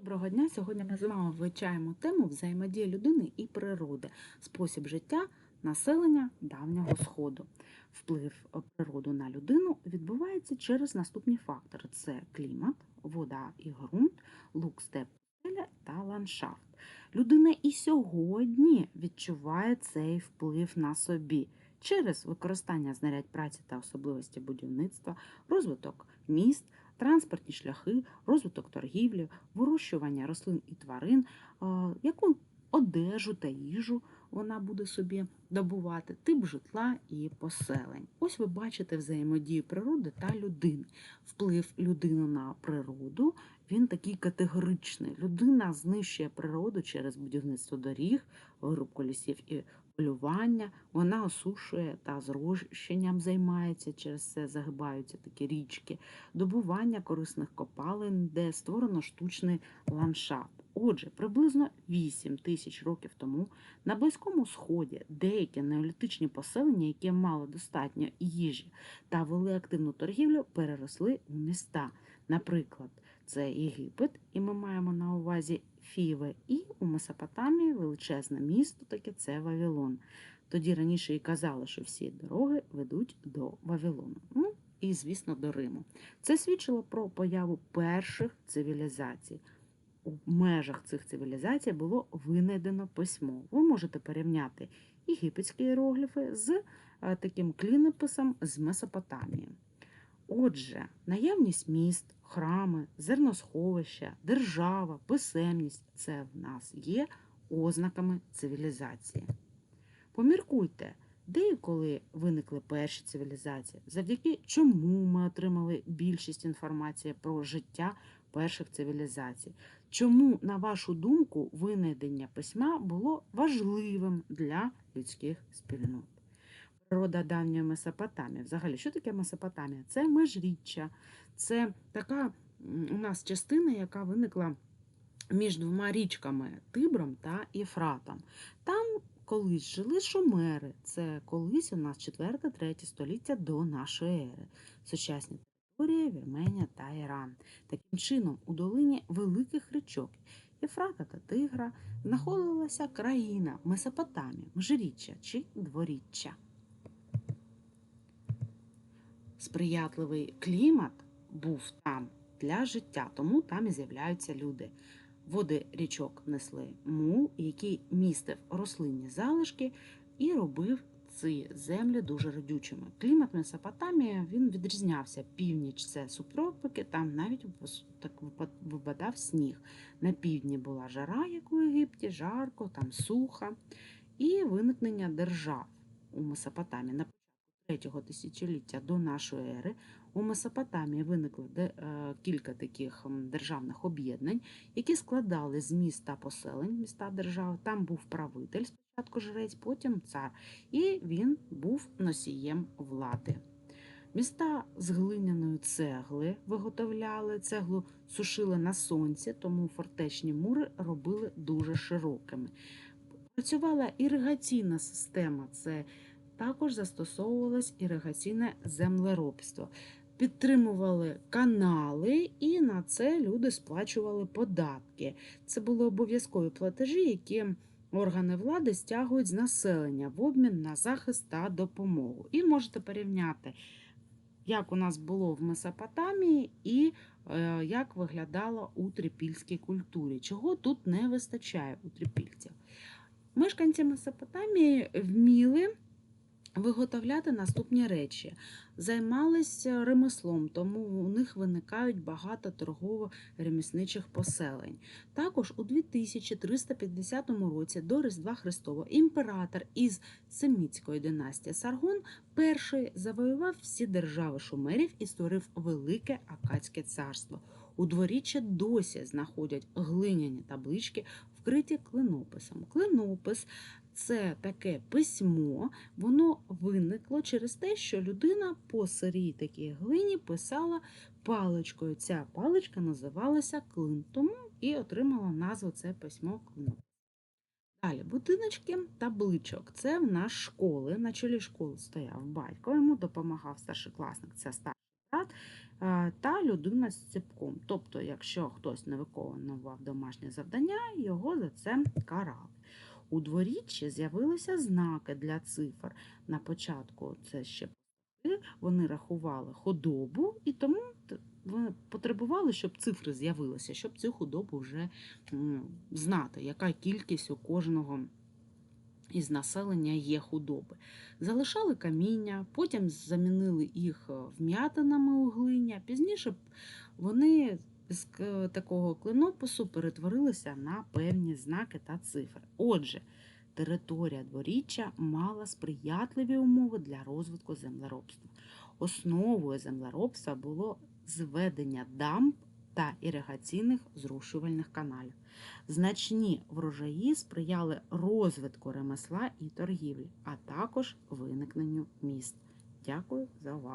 Доброго дня! Сьогодні ми з вами вивчаємо тему взаємодія людини і природи, спосіб життя населення давнього сходу. Вплив природи на людину відбувається через наступні фактори: це клімат, вода і ґрунт, лук, степ, та ландшафт. Людина і сьогодні відчуває цей вплив на собі через використання знарядь праці та особливості будівництва, розвиток міст, транспортні шляхи, розвиток торгівлі, вирощування рослин і тварин, яку одежу та їжу вона буде собі добувати, тип житла і поселень. Ось ви бачите взаємодію природи та людини. Вплив людини на природу він такий категоричний. Людина знищує природу через будівництво доріг, вирубку лісів і полювання. Вона осушує та зрощенням займається, через це загибаються такі річки, добування корисних копалин, де створено штучний ландшафт. Отже, приблизно 8 тисяч років тому на Близькому Сході деякі неолітичні поселення, які мали достатньо їжі та вели активну торгівлю, переросли у міста. Наприклад, це Єгипет, і ми маємо на увазі Фіве, і у Месопотамії величезне місто, таке це Вавилон. Тоді раніше і казали, що всі дороги ведуть до Вавилону. Ну і, звісно, до Риму. Це свідчило про появу перших цивілізацій. У межах цих цивілізацій було винайдено письмо. Ви можете порівняти єгипетські іерогліфи з е, таким клінописом з Месопотамії. Отже, наявність міст, храми, зерносховища, держава, писемність це в нас є ознаками цивілізації. Поміркуйте, де і коли виникли перші цивілізації, завдяки чому ми отримали більшість інформації про життя перших цивілізацій. Чому, на вашу думку, винайдення письма було важливим для людських спільнот? Природа давньої Месопотамії. Взагалі, що таке Месопотамія? Це межріччя, це така у нас частина, яка виникла між двома річками Тибром та Єфратом. Там колись жили шумери. Це колись у нас 4-3 століття до нашої ери. Сучасні території Вірменія та Іран. Таким чином, у долині великих річок Єфрата та Тигра знаходилася країна Месопотамія, Межиріччя чи Дворіччя. Сприятливий клімат був там для життя, тому там і з'являються люди. Води річок несли мул, який містив рослинні залишки і робив ці землі дуже родючими. Клімат Месопотамії він відрізнявся. Північ це субтропики, там навіть так випадав сніг. На півдні була жара, як у Єгипті, жарко, там суха, і виникнення держав у Месопотамії. На початку 3 тисячоліття до нашої ери у Месопотамії виникли кілька таких державних об'єднань, які складали з міст та поселень міста держави. Там був правитель, спочатку жрець, потім цар, і він був носієм влади. Міста з глиняної цегли виготовляли, цеглу сушили на сонці, тому фортечні мури робили дуже широкими. Працювала іригаційна система, це також застосовувалось іригаційне землеробство підтримували канали, і на це люди сплачували податки. Це були обов'язкові платежі, які органи влади стягують з населення в обмін на захист та допомогу. І можете порівняти, як у нас було в Месопотамії і е, як виглядало у трипільській культурі. Чого тут не вистачає у трипільців? Мешканці Месопотамії вміли виготовляти наступні речі. Займалися ремеслом, тому у них виникають багато торгово-ремісничих поселень. Також у 2350 році до Різдва Христова імператор із Семітської династії Саргон перший завоював всі держави шумерів і створив Велике Акадське царство. У дворіччя досі знаходять глиняні таблички, вкриті клинописом. Клинопис це таке письмо, воно виникло через те, що людина по сирій такій глині писала паличкою. Ця паличка називалася клин, і отримала назву це письмо клин. Далі, будиночки табличок. Це в нас школи. На чолі школи стояв батько, йому допомагав старшокласник, це старший брат. е, та людина з ціпком. Тобто, якщо хтось не виконував домашнє завдання, його за це карали. У дворіччі з'явилися знаки для цифр. На початку це ще вони рахували худобу, і тому потребували, щоб цифри з'явилися, щоб цю худобу вже знати, яка кількість у кожного із населення є худоби. Залишали каміння, потім замінили їх е, вм'ятинами у глині, а пізніше вони з такого клинопису перетворилися на певні знаки та цифри. Отже, територія дворіччя мала сприятливі умови для розвитку землеробства. Основою землеробства було зведення дамб та іригаційних зрушувальних каналів. Значні врожаї сприяли розвитку ремесла і торгівлі, а також виникненню міст. Дякую за увагу.